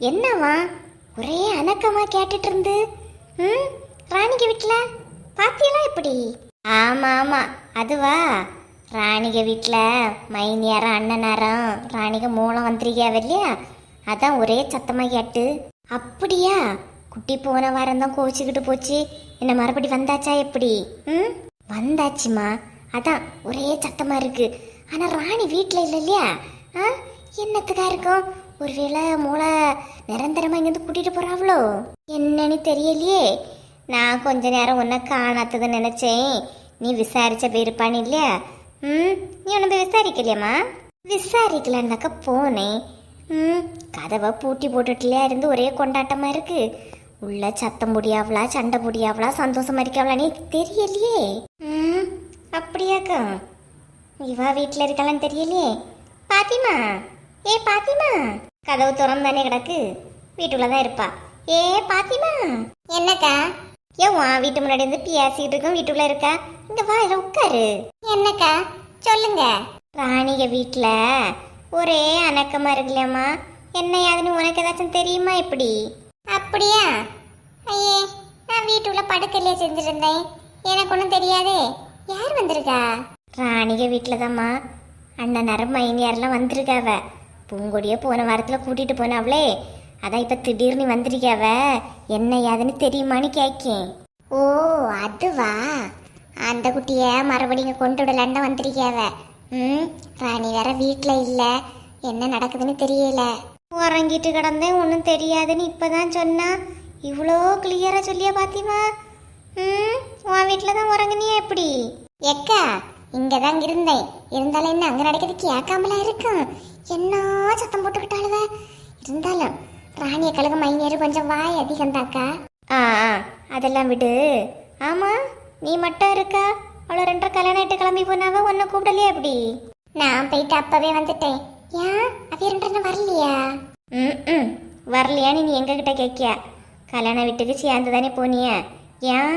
என்னவா ஒரே அணக்கமா கேட்டுட்டு இருந்து ம்? ராணிக வீட்டில் பாத்தியெல்லாம் எப்படி ஆமா ஆமா அதுவா. ராணிக வீட்டில் மைனியாரம் அண்ணனாரம் ராணிக மூலம் வந்திருக்கியாவ இல்லையா அதான் ஒரே சத்தமாக கேட்டு. அப்படியா? குட்டி போன வாரம் தான் கோச்சிக்கிட்டு போச்சு. என்ன மறுபடி வந்தாச்சா எப்படி? ம்? வந்தாச்சுமா. அதான் ஒரே சத்தமாக இருக்கு. ஆனால் ராணி வீட்டில் இல்லை இல்லையா? ஆ? என்னத்துக்கா இருக்கும்? ஒருவேளை மூளை நிரந்தரமாக இங்கேருந்து கூட்டிகிட்டு போகிறாவளோ என்னன்னு தெரியலையே. நான் கொஞ்ச நேரம் உன்னை காணாத்தது நினச்சேன். நீ விசாரிச்ச போயிருப்பான்னு இல்லையா? ம் நீ உனக்கு போய் விசாரிக்கலையாம்மா? விசாரிக்கலான்னாக்கா போனேன். ம் கதவை பூட்டி போட்டுட்டுலையா இருந்து ஒரே கொண்டாட்டமாக இருக்கு. உள்ள சத்தம் முடியாவளா சண்டை முடியாவளா சந்தோஷமா இருக்காவளானே தெரியலையே. ம் அப்படியாக்கா. இவா வீட்டில் இருக்கலாம் தெரியலையே. பாத்திமா. ஏ பாத்திமா. கதவு திறந்தானே கிடக்கு. வீட்டுக்குள்ள தான் இருப்பா. ஏ பாத்திமா? என்னக்கா? ஏன் உன் வீட்டு முன்னாடி இருந்து பேசிக்கிட்டு இருக்கும். வீட்டுக்குள்ள இருக்கா? இங்க வா இதில் உட்காரு. என்னக்கா? சொல்லுங்க. ராணிக வீட்டில் ஒரே அணக்கமா இருக்குல்லையாம்மா என்ன யாதுன்னு உனக்கு ஏதாச்சும் தெரியுமா இப்படி? அப்படியா? ஐயே நான் வீட்டுக்குள்ள படுக்கலையே செஞ்சிருந்தேன். எனக்கு ஒன்றும் தெரியாதே. யார் வந்திருக்கா? ராணிக வீட்டில் தாம்மா அண்ணன் மைனியாரெல்லாம் வந்திருக்காவ. பூங்கொடியே போன வாரத்தில் கூட்டிகிட்டு போனாவளே. அதான் இப்போ திடீர்னு வந்திருக்காவ என்ன ஏதுன்னு தெரியுமான்னு கேட்கேன் ஓ அதுவா? அந்த குட்டிய மறுபடியும் கொண்டு விடலான்னு தான் வந்திருக்காவ ம் ராணி வேற வீட்டில் இல்லை. என்ன நடக்குதுன்னு தெரியல. உறங்கிட்டு கிடந்தேன் ஒன்றும் தெரியாதுன்னு இப்போ தான் சொன்னா இவ்வளோ கிளியராக சொல்லியா பாத்திமா? ம் உன் வீட்டில் தான் உறங்குனியா எப்படி? எக்கா இங்கே தான் இருந்தேன். இருந்தாலும் என்ன அங்கே நடக்கிறது கேட்காமலாம் இருக்கும். என்ன சத்தம் போட்டுக்கிட்டாளுவ? இருந்தாலும் ராணிய கழுகு மைனியரு கொஞ்சம் வாய் அதிகம் தாக்கா ஆ ஆ அதெல்லாம் விடு. ஆமா நீ மட்டும் இருக்கா? அவ்வளோ ரெண்டரை கல்யாணம் ஆயிட்டு கிளம்பி போனாவ? உன்னை கூப்பிடலையே எப்படி? நான் போயிட்டு அப்பவே வந்துட்டேன். ஏன்? அவ ரெண்டு வரலையா? ம் ம் வரலையான்னு நீ எங்ககிட்ட கேட்கியா? கல்யாண வீட்டுக்கு சேர்ந்து தானே போனிய. ஏன்?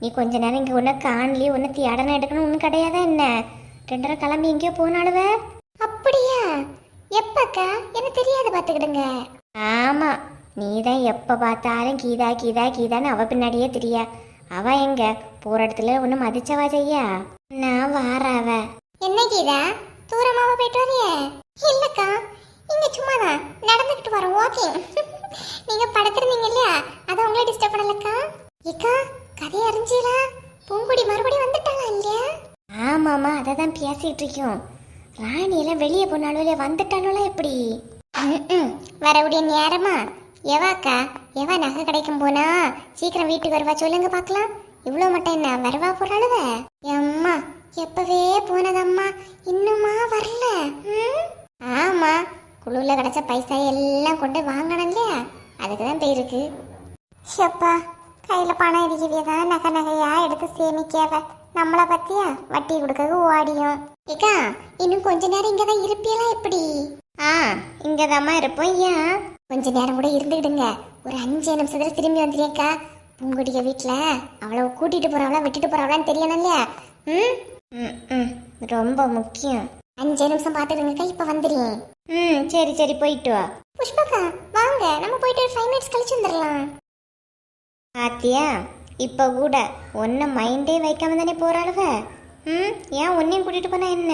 நீ கொஞ்ச நேரம் இங்கே ஒன்று காணலையே ஒன்று தியாடனம் எடுக்கணும் ஒன்றும் கிடையாதா என்ன? ரெண்டரை கிளம்பி எங்கேயோ போனாலுவ அப்படியா? எப்பக்கா? எனக்கு தெரியாது பார்த்துக்கிடுங்க. ஆமாம் நீ தான் எப்போ பார்த்தாலும் கீதா கீதா கீதான்னு அவ பின்னாடியே தெரியா. அவ எங்க? போற இடத்துல ஒன்று மதிச்சவா செய்யா? நான் வாராவ என்ன கீதா? தூரமாவ போயிட்டு வரியே இல்லக்கா இங்க சும்மா தான் நடந்துக்கிட்டு வரோம் ஓகே நீங்க படுத்திருந்தீங்க இல்லையா? அதை உங்களே டிஸ்டர்ப் பண்ணலக்கா? ஏக்கா கதையை அறிஞ்சீங்களா? பூங்குடி மறுபடியும் வந்துட்டாளா இல்லையா? ஆமாமா அதை தான் பேசிட்டு இருக்கோம். ராணி எல்லாம் வெளியே போனாலும் இல்லையா வந்துட்டாலும் எப்படி? வரக்கூடிய நேரமா? எவாக்கா? எவா நகை கிடைக்கும் போனா? சீக்கிரம் வீட்டுக்கு வருவா சொல்லுங்க பார்க்கலாம் இவ்வளோ மட்டும் என்ன வரவா போறாளுவ அம்மா எப்பவே போனதம்மா. இன்னுமா வரல? ஆமா குழுல கிடைச்ச பைசா எல்லாம் கொண்டு வாங்கணும் இல்லையா? அதுக்கு தான் போயிருக்கு. ஷப்பா கையில பணம் இருக்கவே தான் நகை நகையா எடுத்து சேமிக்காவ. நம்மள பத்தியா? வட்டி கொடுக்கறது ஓடியும். ஏக்கா இன்னும் கொஞ்ச நேரம் இங்க தான் இருப்பியலாம் எப்படி? ஆ இங்க தாம்மா இருப்போம் ஏன்? கொஞ்ச நேரம் கூட இருந்துக்கிடுங்க ஒரு அஞ்சு நிமிஷத்துல திரும்பி வந்துருக்கா பூங்குடிய வீட்ல அவளை கூட்டிட்டு போறவளா விட்டுட்டு போறவளான்னு தெரியணும் இல்லையா? ம்? ம், ம். ரொம்ப முக்கியம். அஞ்சு நிமிஷம் பார்த்துடுங்கக்கா இப்ப வந்துடுறேன். ம் சரி சரி போயிட்டு வா. புஷ்பக்கா வாங்க. நம்ம போயிட்டு ஒரு ஃபைவ் மினிட்ஸ் கழிச்சு வந்துடலாம். பாத்தியா இப்போ கூட ஒன்றை மைண்டே வைக்காம தானே போறாளுவ ம் ஏன் உன்னையும் கூட்டிட்டு போனா என்ன?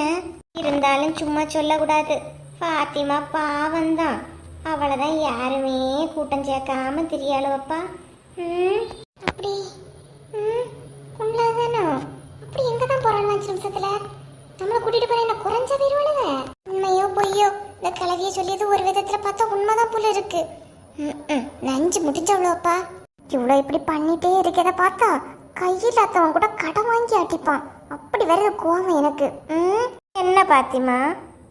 இருந்தாலும் சும்மா சொல்லக்கூடாது. பாத்திமா பாவம்தான். அவளை தான் யாருமே கூட்டம் சேர்க்காம தெரியாளுவப்பா ம் அப்படி. ம் உள்ளதானோ அப்படி எங்கே தான் போறாள் அஞ்சு நிமிஷத்துல நம்மளை கூட்டிட்டு போற என்ன குறைஞ்ச போயிருவாளுவ உண்மையோ பொய்யோ? இந்த கலவிய சொல்லியது ஒரு விதத்துல பார்த்தா உண்மைதான் போல இருக்கு. ம், ம், நஞ்சு முடிஞ்சவளோப்பா இவ்வளோ இப்படி பண்ணிட்டே இருக்கதை பார்த்தா கையில் அத்தவன் கூட கடன் வாங்கி அடிப்பான் அப்படி வருது கோவம் எனக்கு. ம்? என்ன பாத்திமா?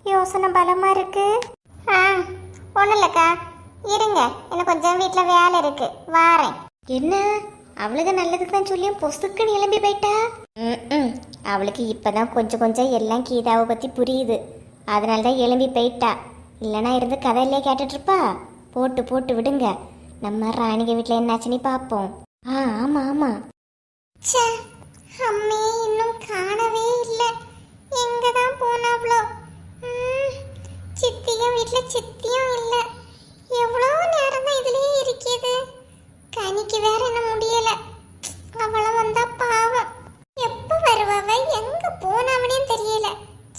யோசனை பலமா இருக்கு. ஆ ஒன்றும் இல்லைக்கா. இருங்க. எனக்கு கொஞ்சம் வீட்டில் வேலை இருக்கு. வாரேன். என்ன? அவளுக்கு நல்லதுக்கு தான் சொல்லியும் பொசுக்குன்னு எழும்பி போயிட்டா? ம் அவளுக்கு இப்பதான் கொஞ்சம் கொஞ்சம் எல்லாம் கீதாவை பத்தி புரியுது. அதனால தான் எழும்பி போயிட்டா. இல்லைனா இருந்து கதையிலே கேட்டுட்டு இருப்பா போட்டு போட்டு விடுங்க. நம்ம ராணிக வீட்டில் என்னாச்சுன்னு பார்ப்போம் ஆ ஆமா ஆமா. ச்சே அம்மே இன்னும் காணவே இல்லை. எங்க தான் போனாவ்ளோ சித்தியும் வீட்டில் சித்தியும் இல்லை. எவ்வளோ நேரம் தான் இதுலேயே இருக்கிறது. கனிக்கு வேற என்ன முடியல. அவளை வந்தா பாவம். எப்போ வருவாவ எங்க போனவனே தெரியல.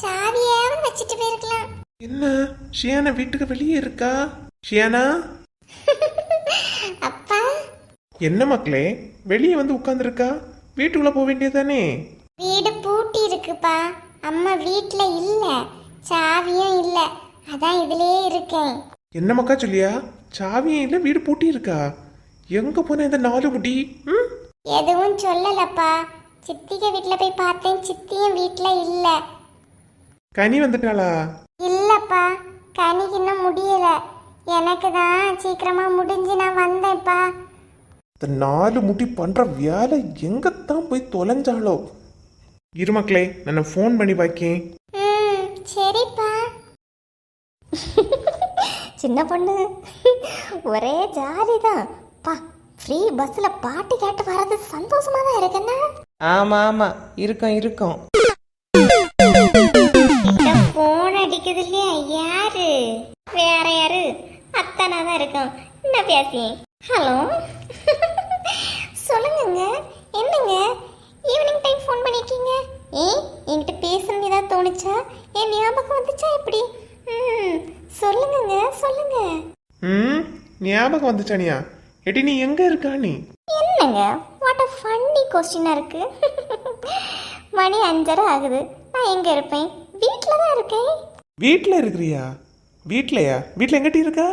சாவியாவது வச்சுட்டு போயிருக்கலாம். என்ன? ஷியானா வீட்டுக்கு வெளியே இருக்கா? ஷியானா? அப்பா? என்ன மக்களே? வெளியே வந்து உட்கார்ந்துருக்கா? வீட்டுக்குள்ள போக வேண்டியதானே வீடு பூட்டி இருக்குப்பா. அம்மா வீட்ல இல்ல. சாவியும் இல்ல. அதான் இதுலயே இருக்கேன். என்ன மக்கா சொல்லியா? சாவியும் இல்லை வீடு பூட்டி இருக்கா? எங்க போன இந்த நாலு முடி ம்? எதுவும் சொல்லலப்பா. சித்திக வீட்ல போய் பார்த்தேன். சித்தியும் வீட்ல இல்ல. கனி வந்துட்டாளா? இல்லப்பா. கனிக்கு இன்னும் முடியல. எனக்கு தான் சீக்கிரமா முடிஞ்சு நான் வந்தேன்ப்பா. இந்த நாலு முடி பண்ற வேலை எங்கத்தான் போய் தொலைஞ்சாளோ இரு மக்களே நான் ஃபோன் பண்ணி பாக்கேன். ம் சரிப்பா. சின்ன பொண்ணு. ஒரே ஜாலி தான் பா ஃப்ரீ பஸ்ல பாட்டு கேட்டு வர்றது சந்தோஷமா தான் இருக்குன்னா ஆமா ஆமா. இருக்கோம் இருக்கோம். போன் அடிக்குது இல்லையா யாரு? வேற யாரு? அத்தனா தான் இருக்கும். என்ன பேசி? ஹலோ? சொல்லுங்கங்க. என்னங்க? ஈவினிங் டைம் ஃபோன் பண்ணிருக்கீங்க? ஏய் என்கிட்ட பேசணும் ஏதாவது தோணுச்சா? என் ஞாபகம் வந்துச்சா எப்படி? ம் சொல்லுங்கங்க சொல்லுங்க. ம் ஞாபகம் வந்துச்சானியா எடி நீ எங்க இருக்கா நீ? என்னங்க? வாட் அ ஃபன்னி கொஸ்டினாக இருக்கு. மணி அஞ்சரை ஆகுது. நான் எங்கே இருப்பேன்? வீட்டில் தான் இருக்கேன். வீட்டில் இருக்கிறியா? வீட்லயா? வீட்டில் எங்கிட்ட இருக்கா?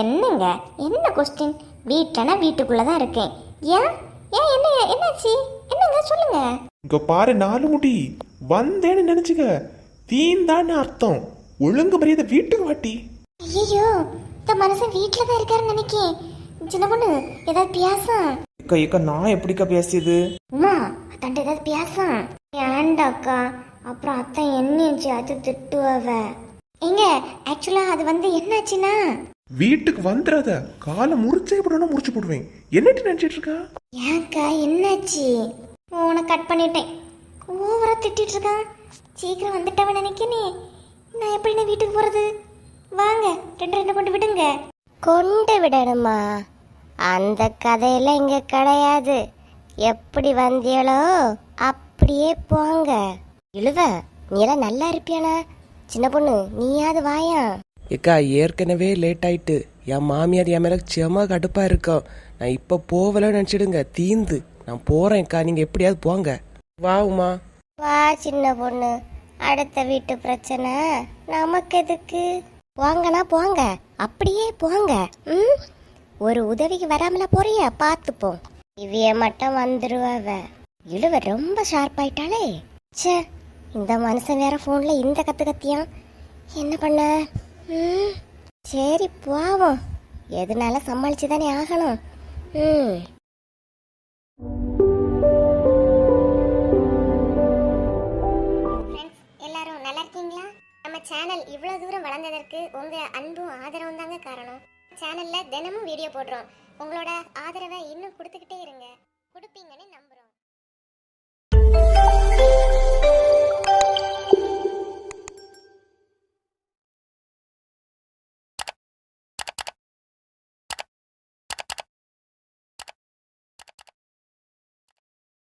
என்னங்க? என்ன கொஸ்டின் வீட்டிலனா வீட்டுக்குள்ளே தான் இருக்கேன். ஏன்? ஏன் என்ன என்னாச்சு? என்னங்க? சொல்லுங்க. இங்க பாரு நாலு முடி வந்தேன்னு நினைச்சுக்க. தீந்தான்னு அர்த்தம். ஒழுங்கு மரியாதை வீட்டுக்கு வாட்டி. ஐயோ இந்த மனுஷன் வீட்டில் தான் இருக்காருன்னு நினைக்கேன். சின்ன பொண்ணு ஏதாவது பியாசம்? இக்கா இக்கா நான் எப்படிக்கா பேசியது? உமா அத்தாண்ட ஏதாவது பியாசம்? ஏண்டாக்கா அப்புறம் அத்தை என்னச்சு அது திட்டுவவ எங்க ஆக்சுவலா அது வந்து என்னாச்சுன்னா? வீட்டுக்கு வந்துடாத காலை முறிச்சே போடணும் முறிச்சு போடுவேன். என்னட்டு நினைச்சிட்டு இருக்கா ஏன்க்கா என்னாச்சு? உன கட் பண்ணிட்டேன். ஓவரா திட்டிட்டு இருக்கான் சீக்கிரம் வந்துட்டவன் நினைக்கனே. நான் எப்படி நான் வீட்டுக்கு போறது? வாங்க ரெண்டு ரெண்டு கொண்டு விடுங்க. கொண்டு விடணுமா? அந்த கதையெல்லாம் இங்க கிடையாது. எப்படி வந்தியளோ அப்படியே போங்க. இழுவ நீ எல்லாம் நல்லா இருப்பியானா? சின்ன பொண்ணு நீயாவது வாயா? இக்கா ஏற்கனவே லேட் ஆயிட்டு என் மாமியார் என் மேல செம கடுப்பா இருக்கும் நான் இப்ப போகலன்னு நினைச்சிடுங்க. தீந்து. நான் போறேன்க்கா நீங்க எப்படியாவது போங்க. வா உமா. வா சின்ன பொண்ணு. அடுத்த வீட்டு பிரச்சனை நமக்கு எதுக்கு? போங்கனா போங்க. அப்படியே போங்க. ம்? ஒரு உதவிக்கு வராமல போறிய? பார்த்துப்போம். இவைய மட்டும் வந்துருவாவ. இழுவ ரொம்ப ஷார்ப் ஆயிட்டாளே. ச்சே இந்த மனுஷன் வேற ஃபோனில் இந்த கத்து கத்தியான். என்ன பண்ண? சரி போவோம். எதுனால சமாளிச்சு தானே ஆகணும். ம். எல்லாரும் நல்லா இருக்கீங்களா? நம்ம சேனல் இவ்வளோ தூரம் வளர்ந்ததற்கு உங்கள் அன்பும் ஆதரவும் தாங்க காரணம். சேனலில் தினமும் வீடியோ போடுறோம். உங்களோட ஆதரவை இன்னும் கொடுத்துக்கிட்டே இருங்க.